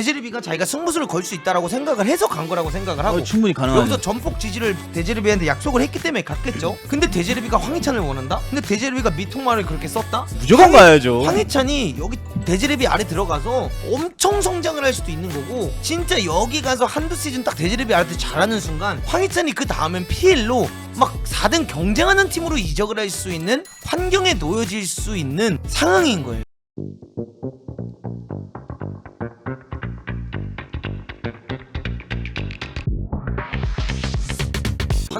데제르비가 자기가 승부수를 걸 수 있다라고 생각을 해서 간 거라고 생각을 하고 어, 충분히 가능하죠. 여기서 전폭 지지를 데제르비한테 약속을 했기 때문에 갔겠죠. 근데 데제르비가 황희찬을 원한다? 근데 데제르비가 미통말을 그렇게 썼다? 무조건 가야죠. 황희찬이 여기 데제르비 아래 들어가서 엄청 성장을 할 수도 있는 거고 진짜 여기 가서 한두 시즌 딱 데제르비 아래한테 잘하는 순간 황희찬이 그 다음엔 PL로 막 4등 경쟁하는 팀으로 이적을 할 수 있는 환경에 놓여질 수 있는 상황인 거예요.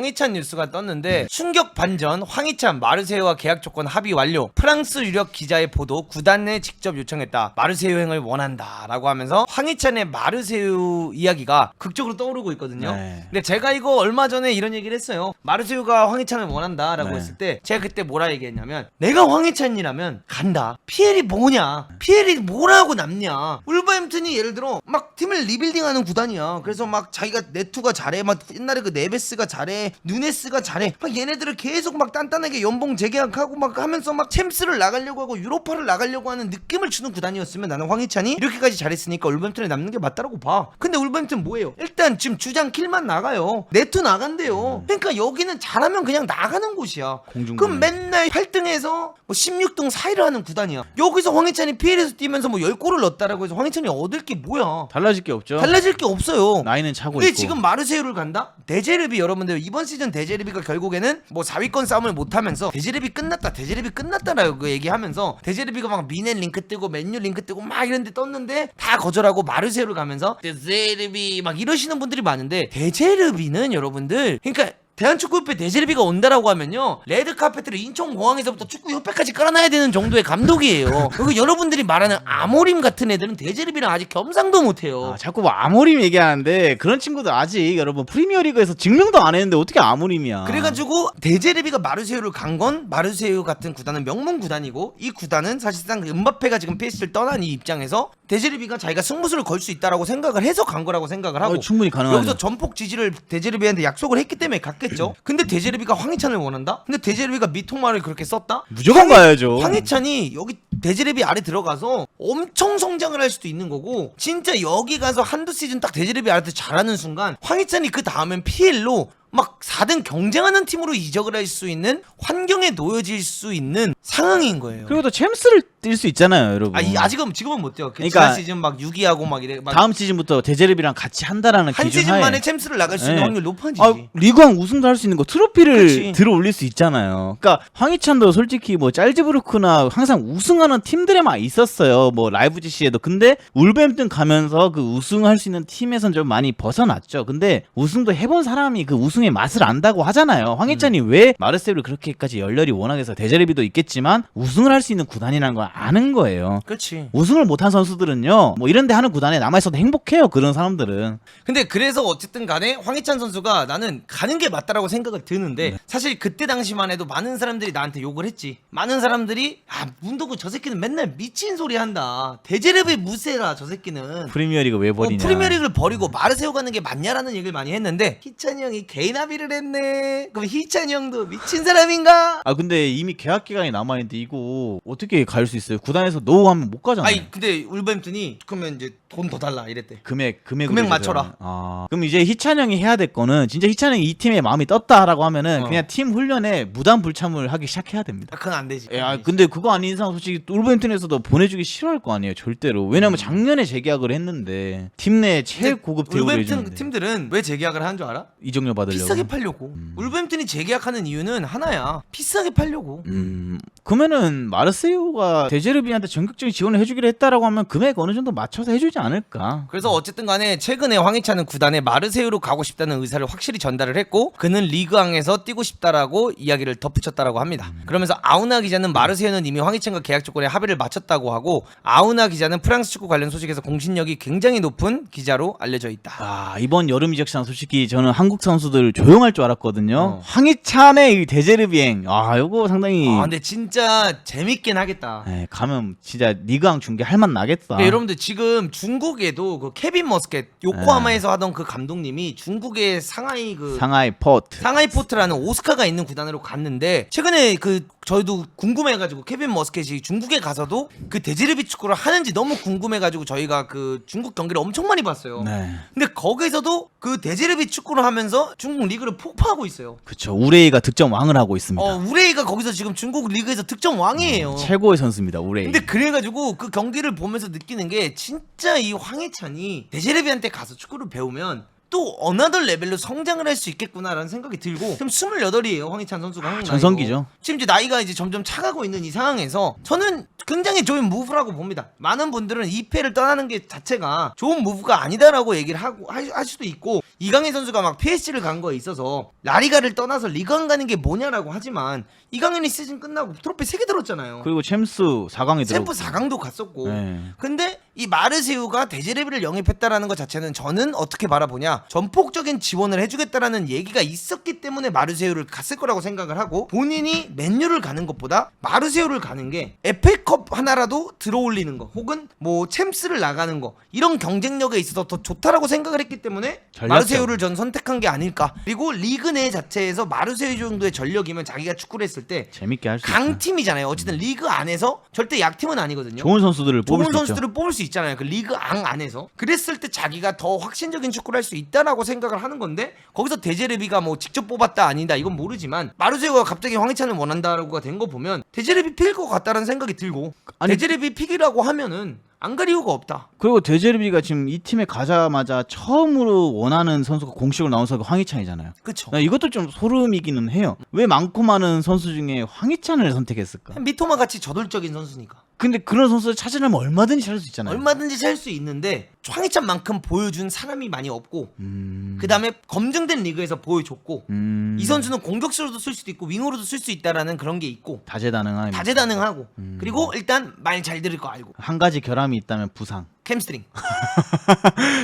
황희찬 뉴스가 떴는데 충격 반전 황희찬 마르세유와 계약 조건 합의 완료. 프랑스 유력 기자의 보도 구단 내 직접 요청했다. 마르세유 행을 원한다 라고 하면서 황희찬의 마르세유 이야기가 극적으로 떠오르고 있거든요. 네. 근데 제가 이거 얼마 전에 이런 얘기를 했어요. 마르세유가 황희찬을 원한다 라고 네. 했을 때 제가 그때 뭐라 얘기했냐면 내가 황희찬이라면 간다. 피엘이 뭐냐? 피엘이 뭐라고 남냐? 울버햄튼이 예를 들어 막 팀을 리빌딩하는 구단이야. 그래서 막 자기가 네투가 잘해. 막 옛날에 그 네베스가 잘해 누네스가 잘해 막 얘네들을 계속 막 단단하게 연봉 재계약하고 막 하면서 막 챔스를 나가려고 하고 유로파를 나가려고 하는 느낌을 주는 구단이었으면 나는 황희찬이 이렇게까지 잘했으니까 울버햄튼에 남는 게 맞다라고 봐 근데 울버햄튼 뭐예요 일단 지금 주장 킬만 나가요 네투 나간대요 그러니까 여기는 잘하면 그냥 나가는 곳이야. 그럼 맨날 8등에서 뭐 16등 사이를 하는 구단이야. 여기서 황희찬이 PL에서 뛰면서 뭐 10골을 넣었다라고 해서 황희찬이 얻을 게 뭐야? 달라질 게 없죠. 달라질 게 없어요. 나이는 차고 왜 있고. 지금 마르세유를 간다? 데제르비 여러분들 이번 시즌 데제르비가 결국에는 뭐 4위권 싸움을 못하면서 데제르비 끝났다 데제르비 끝났다라고 얘기하면서 데제르비가 막 미넨 링크 뜨고 맨유 링크 뜨고 막 이런데 떴는데 다 거절하고 마르세유를 가면서 데제르비 막 이러시는 분들이 많은데 데제르비는 여러분들 그러니까 대한축구협회 데제르비가 온다라고 하면요 레드 카페트를 인천공항에서부터 축구협회까지 깔아놔야 되는 정도의 감독이에요 그리고 여러분들이 말하는 아모림 같은 애들은 데제르비랑 아직 겸상도 못해요 아, 자꾸 뭐 아모림 얘기하는데 그런 친구들 아직 여러분 프리미어리그에서 증명도 안 했는데 어떻게 아모림이야? 그래가지고 데제르비가 마르세유를 간 건 마르세유 같은 구단은 명문 구단이고 이 구단은 사실상 그 음바페가 지금 PS를 떠난 이 입장에서 데제르비가 자기가 승부수를 걸 수 있다라고 생각을 해서 간 거라고 생각을 하고 어, 충분히 가능하죠. 여기서 전폭 지지를 데제르비한테 약속을 했기 때문에 갔겠죠. 근데 데제르비가 황희찬을 원한다? 근데 데제르비가 미통말을 그렇게 썼다? 무조건 가야죠. 황희찬이 여기 데제르비 아래 들어가서 엄청 성장을 할 수도 있는 거고 진짜 여기 가서 한두 시즌 딱 데제르비 아래 잘하는 순간 황희찬이 그 다음엔 PL로 막 4등 경쟁하는 팀으로 이적을 할 수 있는 환경에 놓여질 수 있는 상황인 거예요. 그리고 또 챔스를 뛸 수 있잖아요, 여러분. 아, 이, 아직은 지금은 못 뛰어. 그 그러니까 지난 시즌 막 6위하고 막 이래. 막 다음 시즌부터 데제르비랑 같이 한다라는 한 기준 시즌 하에 만에 챔스를 나갈 수 있는 네. 확률 높아지지. 아, 리그왕 우승도 할 수 있는 거 트로피를 그치. 들어 올릴 수 있잖아요. 그러니까 황희찬도 솔직히 뭐 짤즈부르크나 항상 우승하는 팀들에만 있었어요. 뭐 라이브지시에도 근데 울버햄튼 가면서 그 우승할 수 있는 팀에선 좀 많이 벗어났죠. 근데 우승도 해본 사람이 그 우승 의 맛을 안다고 하잖아요. 황희찬이 음. 왜 마르세유를 그렇게까지 열렬히 원하게서 데제르비도 있겠지만 우승을 할 수 있는 구단이라는 걸 아는 거예요. 그렇지. 우승을 못한 선수들은요, 뭐 이런데 하는 구단에 남아 있어도 행복해요. 그런 사람들은. 근데 그래서 어쨌든 간에 황희찬 선수가 나는 가는 게 맞다라고 생각을 드는데 네. 사실 그때 당시만 해도 많은 사람들이 나한테 욕을 했지. 많은 사람들이 아 문도구 저 새끼는 맨날 미친 소리 한다. 데제르비 무세라 저 새끼는. 프리미어리그 왜 어, 버리냐? 프리미어리그를 버리고 마르세유 가는 게 맞냐라는 얘기를 많이 했는데 희찬이 형이 개 나비를 했네. 그럼 희찬이 형도 미친 사람인가? 아 근데 이미 계약 기간이 남아 있는데 이거 어떻게 갈 수 있어요? 구단에서 노하면 못 가잖아요. 아니 근데 울버햄튼이 그러면 이제 돈 더 달라 이랬대. 금액 금액 금액 맞춰라. 아 그럼 이제 희찬 형이 해야 될 거는 진짜 희찬 형이 이 팀에 마음이 떴다라고 하면은 어. 그냥 팀 훈련에 무단 불참을 하기 시작해야 됩니다. 아, 그건 안 되지. 야 근데 그거 아닌 이상 솔직히 울버햄튼에서도 보내주기 싫어할 거 아니에요 절대로 왜냐면 작년에 재계약을 했는데 팀 내 최고급 대우를 울버햄튼 해주는데 팀들은 왜 재계약을 하는 줄 알아? 이적료 받으려고 비싸게 팔려고. 울버햄튼이 재계약하는 이유는 하나야. 비싸게 팔려고. 음 그러면은 마르세유가 데제르비한테 전격적인 지원을 해주기로 했다라고 하면 금액 어느 정도 맞춰서 해주지 않을까 그래서 어쨌든 간에 최근에 황희찬은 구단에 마르세유로 가고 싶다는 의사를 확실히 전달을 했고 그는 리그왕에서 뛰고 싶다라고 이야기를 덧붙였다라고 합니다. 그러면서 아우나 기자는 마르세유는 이미 황희찬과 계약 조건에 합의를 마쳤다고 하고 아우나 기자는 프랑스 축구 관련 소식에서 공신력이 굉장히 높은 기자로 알려져 있다. 아 이번 여름 이적 시장 솔직히 저는 한국 선수들 조용할 줄 알았거든요. 어. 황희찬의 이 데제르 비행 아 요거 상당히 아 근데 진짜 재밌긴 하겠다. 에, 가면 진짜 리그왕 중계 할만 나겠다. 근데 여러분들 지금 중국에도 그 케빈 머스켓 요코하마에서 하던 그 감독님이 중국의 상하이 그 상하이 포트. 상하이 포트라는 오스카가 있는 구단으로 갔는데 최근에 그 저희도 궁금해가지고 케빈 머스켓이 중국에 가서도 그 데지르비 축구를 하는지 너무 궁금해가지고 저희가 그 중국 경기를 엄청 많이 봤어요. 네. 근데 거기서도 그 데지르비 축구를 하면서 중국 리그를 폭파하고 있어요. 그쵸. 우레이가 득점 왕을 하고 있습니다. 어 우레이가 거기서 지금 중국 리그에서 득점 왕이에요. 최고의 선수입니다. 우레이. 근데 그래가지고 그 경기를 보면서 느끼는 게 진짜 이 황해찬이 데제르비한테 가서 축구를 배우면 또 어나더 레벨로 성장을 할 수 있겠구나라는 생각이 들고 지금 28이에요 황희찬 선수가 한국. 전성기죠. 지금 이제 나이가 이제 점점 차가고 있는 이 상황에서 저는 굉장히 좋은 무브라고 봅니다. 많은 분들은 2패를 떠나는 게 자체가 좋은 무브가 아니다라고 얘기를 하고 할, 할 수도 있고 이강인 선수가 막 PSG를 간 거에 있어서 라리가를 떠나서 리그안 가는 게 뭐냐라고 하지만 이강인이 시즌 끝나고 트로피 3개 들었잖아요. 그리고 챔스 4강에 들어. 챔프 4강도 갔었고 네. 근데 이 마르세유가 데제레비를 영입했다라는 것 자체는 저는 어떻게 바라보냐 전폭적인 지원을 해주겠다라는 얘기가 있었기 때문에 마르세유를 갔을 거라고 생각을 하고 본인이 맨유를 가는 것보다 마르세유를 가는 게 FA컵 하나라도 들어올리는 거 혹은 뭐 챔스를 나가는 거 이런 경쟁력에 있어서 더 좋다라고 생각을 했기 때문에 전략적. 마르세유를 전 선택한 게 아닐까 그리고 리그 내 자체에서 마르세유 정도의 전력이면 자기가 축구를 했을 때 재밌게 할 수 있죠. 강팀이잖아요 어쨌든 리그 안에서 절대 약팀은 아니거든요 좋은 선수들을 뽑을 좋은 수 선수들을 뽑을 수 있잖아요. 그 리그 앙 안에서. 그랬을 때 자기가 더 확신적인 축구를 할 수 있 다라고 생각을 하는 건데 거기서 데제르비가 뭐 직접 뽑았다 아니다 이건 모르지만 마르세유가 갑자기 황희찬을 원한다라고가 된 거 보면 데제르비 픽일 것 같다는 생각이 들고 아니- 데제르비 픽이라고 하면은 안 갈 이유가 없다. 그리고 데제르비가 지금 이 팀에 가자마자 처음으로 원하는 선수가 공식으로 나온 선수가 황희찬이잖아요. 그쵸? 나 이것도 좀 소름이기는 해요. 왜 많고 많은 선수 중에 황희찬을 선택했을까? 미토마 같이 저돌적인 선수니까 근데 그런 선수를 찾으려면 얼마든지 찾을 수 있잖아요. 얼마든지 살 수 있는데 황희찬만큼 보여준 사람이 많이 없고 음... 그 다음에 검증된 리그에서 보여줬고 음... 이 선수는 공격수로도 쓸 수도 있고 윙으로도 쓸 수 있다라는 그런 게 있고 다재다능한 다재다능하고 음. 그리고 일단 말 잘 들을 거 알고 한 가지 결함이 있다면 부상. 캠스트링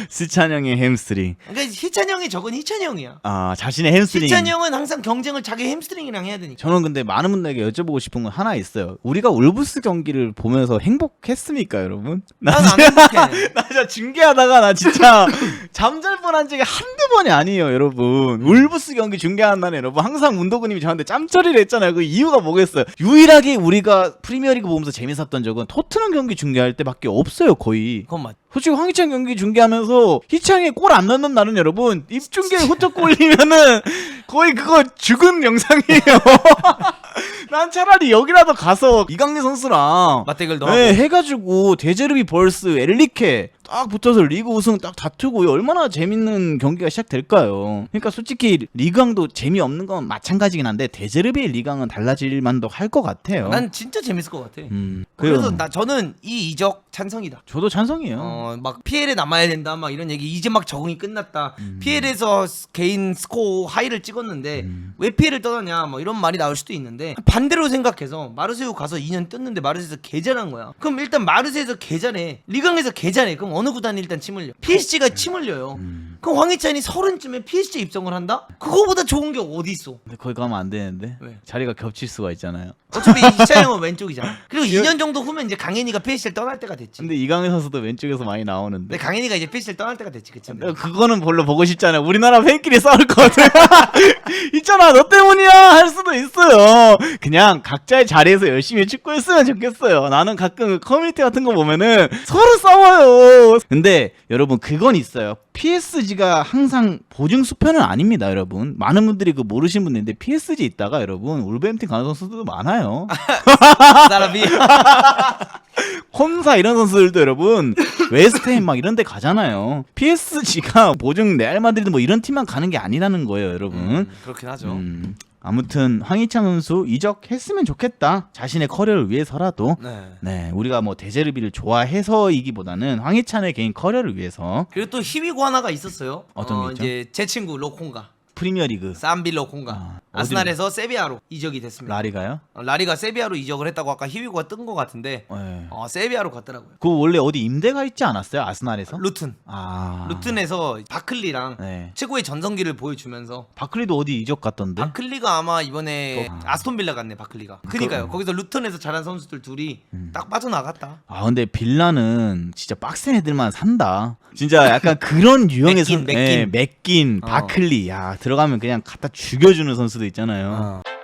스찬 형의 햄스트링. 그러니까 희찬 형이 적은 희찬 형이야 아 자신의 햄스트링. 희찬 형은 항상 경쟁을 자기 햄스트링이랑 해야 되니까 저는 근데 많은 분들에게 여쭤보고 싶은 건 하나 있어요. 우리가 울브스 경기를 보면서 행복했습니까, 여러분? 나난안 행복해 나 진짜 중계하다가 나 진짜 잠잘 뻔한 적이 한두 번이 아니에요, 여러분. 울브스 경기 중계하는 날에 여러분 항상 문도구님이 저한테 짬처리를 했잖아요. 그 이유가 뭐겠어요? 유일하게 우리가 프리미어리그 보면서 재밌었던 적은 토트넘 경기 중계할 때밖에 없어요, 거의. 그건 맞 솔직히 황희찬 경기 중계하면서 희창에 골안 넣는 날은 여러분 입중계에 후쩍 골리면은 거의 그거 죽은 영상이에요. 난 차라리 여기라도 가서 이강인 선수랑 맞대결도 네, 하고 해가지고 데제르비 벌스 엘리케 딱 붙어서 리그 우승 딱 다투고 얼마나 재밌는 경기가 시작될까요? 그러니까 솔직히 리그왕도 재미없는 건 마찬가지긴 한데 데제르비 리그왕은 달라질 만도 할 것 같아요. 난 진짜 재밌을 것 같아 음, 그래서 그래서 나 저는 이 이적 찬성이다. 저도 찬성이에요. 어 막 PL에 남아야 된다 막 이런 얘기. 이제 막 적응이 끝났다. 음. PL에서 개인 스코어 하이를 찍었는데 음. 왜 PL을 떠나냐 뭐 이런 말이 나올 수도 있는데 반대로 생각해서 마르세유 가서 2년 떴는데 마르세유에서 개잘한 거야. 그럼 일단 마르세유에서 개잘해. 리강에서 개잘해. 그럼 어느 구단이 일단 침 흘려? PSG가 침 흘려요. 음. 그럼 황희찬이 서른쯤에 PSG 입성을 한다? 그거보다 좋은 게 어디 있어? 근데 거기 가면 안 되는데 왜? 자리가 겹칠 수가 있잖아요. 어차피 희찬 형은 왼쪽이잖아. 그리고 2년 정도 후면 이제 강현이가 PSG를 떠날 때가 됐지. 근데 이강인 선수도 왼쪽에서 많이 나오는데. 근데 강현이가 이제 PSG를 떠날 때가 됐지, 그치? 근데 그거는 별로 보고 싶지 않아요. 우리나라 팬끼리 싸울 것 같아. 있잖아, 너 때문이야! 할 수도 있어요. 그냥 각자의 자리에서 열심히 축구했으면 좋겠어요. 나는 가끔 그 커뮤니티 같은 거 보면은 서로 싸워요. 근데 여러분, 그건 있어요. PSG가 항상 보증 수편은 아닙니다, 여러분. 많은 분들이 그 모르시는 분들 있는데 PSG 있다가 여러분, 울버햄튼 가는 선수들도 많아요. 사람이 콘사 이런 선수들도 여러분 웨스트햄 막 이런 데 가잖아요. PSG가 보증 레알 마드리드 뭐 이런 팀만 가는 게 아니라는 거예요, 여러분. 음, 그렇긴 하죠. 음, 아무튼 황희찬 선수 이적했으면 좋겠다. 자신의 커리어를 위해서라도. 네. 네, 우리가 뭐 데제르비를 좋아해서이기보다는 황희찬의 개인 커리어를 위해서 그리고 또 희위고 하나가 있었어요. 어떤 게 어, 있죠? 이제 제 친구 로콩가, 프리미어리그 쌈빌 로콩가. 아. 아스날에서 세비야로 이적이 됐습니다. 라리가요? 어, 라리가 세비야로 이적을 했다고 아까 희위고가 뜬 것 같은데 네. 어, 세비야로 갔더라고요. 그 원래 어디 임대가 있지 않았어요? 아스날에서? 루튼. 아. 루튼에서 바클리랑 네. 최고의 전성기를 보여주면서 바클리도 어디 이적 갔던데? 바클리가 아마 이번에 또- 아스톤 빌라 갔네 바클리가. 그니까요. 거기서 루튼에서 잘한 선수들 둘이 딱 빠져나갔다. 아 근데 빌라는 진짜 빡센 애들만 산다. 진짜 약간 그런 유형의 맥긴, 선, 맥긴. 예, 맥긴, 어. 바클리, 야 들어가면 그냥 갖다 죽여주는 선 수도 있잖아요. 어.